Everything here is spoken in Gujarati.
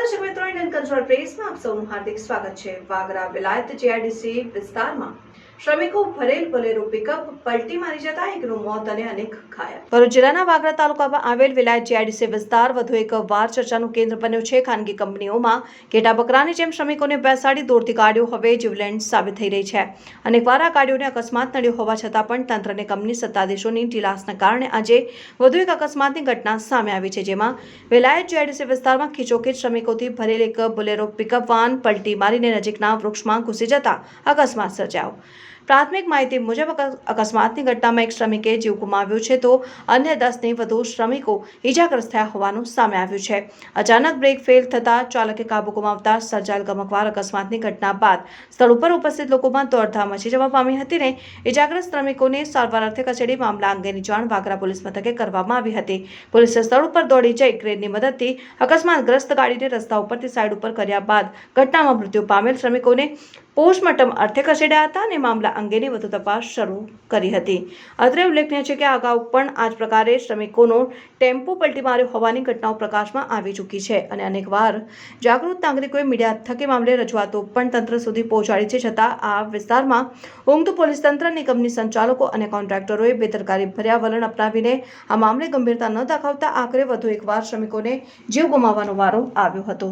દર્શક મિત્રો ઇન્ડિયન કંટ્રોલ પ્રેસમાં આપ સૌનું હાર્દિક સ્વાગત છે. વાગરા વિલાયત જીઆઈડીસી વિસ્તારમાં શ્રમિકો ભરેલ બોલેરો પિકઅપ પલટી મારી જતા એકનું મોત અને અનેક ઘાયલ. ભરૂચ જિલ્લાના વાગરા તાલુકામાં આવેલ વિલાયત જીઆઈડીસી વિસ્તાર વધુ એક વાર ચર્ચાનું કેન્દ્ર બન્યું છે. ખાનગી કંપનીઓમાં ઘેટા બકરાની જેમ શ્રમિકોને બેસાડી દોડતી ગાડીઓ હવે જીવલેન્ડ સાબિત થઈ રહી છે. અનેકવાર આ ગાડીઓને અકસ્માત નડ્યો હોવા છતાં પણ તંત્ર અને કંપની સત્તાધીશોની ઢીલાસના કારણે આજે વધુ એક અકસ્માતની ઘટના સામે આવી છે, જેમાં વિલાયત જીઆઈડીસી વિસ્તારમાં ખીચોખીચ શ્રમિકોથી ભરેલ એક બોલેરો પિકઅપ વાન પલટી મારીને નજીકના વૃક્ષમાં ઘૂસી જતા અકસ્માત સર્જાયો. પ્રાથમિક માહિતી મુજબ અકસ્માતની ઘટનામાં એક શ્રમિકે જીવ ગુમાવ્યો છે તો અન્ય દસને વધુ શ્રમિકો ઈજાગ્રસ્ત થયા હોવાનું સામે આવ્યું છે. અચાનક બ્રેક ફેલ થતાં ચાલકે કાબુ ગુમાવતા સર્જાયેલ ગમકવાર અકસ્માતની ઘટના બાદ સ્થળ ઉપર ઉપસ્થિત લોકોમાં દોડધામ મચી જવા પામી હતી ને ઇજાગ્રસ્ત શ્રમિકોને સારવાર અર્થે ખસેડી મામલા અંગેની જાણ વાગરા પોલીસ મથકે કરવામાં આવી હતી. પોલીસે સ્થળ ઉપર દોડી જઈ ક્રેનની મદદથી અકસ્માતગ્રસ્ત ગાડીને રસ્તા ઉપરથી સાઈડ ઉપર કર્યા બાદ ઘટનામાં મૃત્યુ પામેલ શ્રમિકોને પોસ્ટમોર્ટમ અર્થે ખસેડ્યા હતા અને મામલા અંગેની વધુ તપાસ શરૂ કરી હતી. અત્રે ઉલ્લેખનીય છે કે અગાઉ પણ આ જ પ્રકારે શ્રમિકોનો ટેમ્પો પલટી માર્યો હોવાની ઘટનાઓ પ્રકાશમાં આવી ચૂકી છે અને અનેકવાર જાગૃત નાગરિકોએ મીડિયા થકી મામલે રજૂઆતો પણ તંત્ર સુધી પહોંચાડી છે છતાં આ વિસ્તારમાં ઊંઘ પોલીસ તંત્ર, નિગમની સંચાલકો અને કોન્ટ્રાક્ટરોએ બેદરકારી ભર્યા વલણ અપનાવીને આ મામલે ગંભીરતા ન દાખવતા આખરે વધુ એકવાર શ્રમિકોને જીવ ગુમાવવાનો વારો આવ્યો હતો.